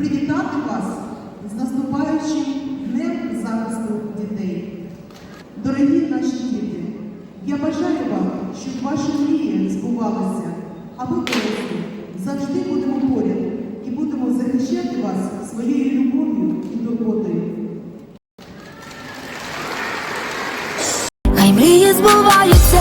Привітати вас з наступаючим Днем захисту дітей. Дорогі наші діти, я бажаю вам, щоб ваші мрії збувалися, а ви дорослі, завжди будемо поряд і будемо захищати вас своєю любов'ю і турботою. Хай мрії збуваються,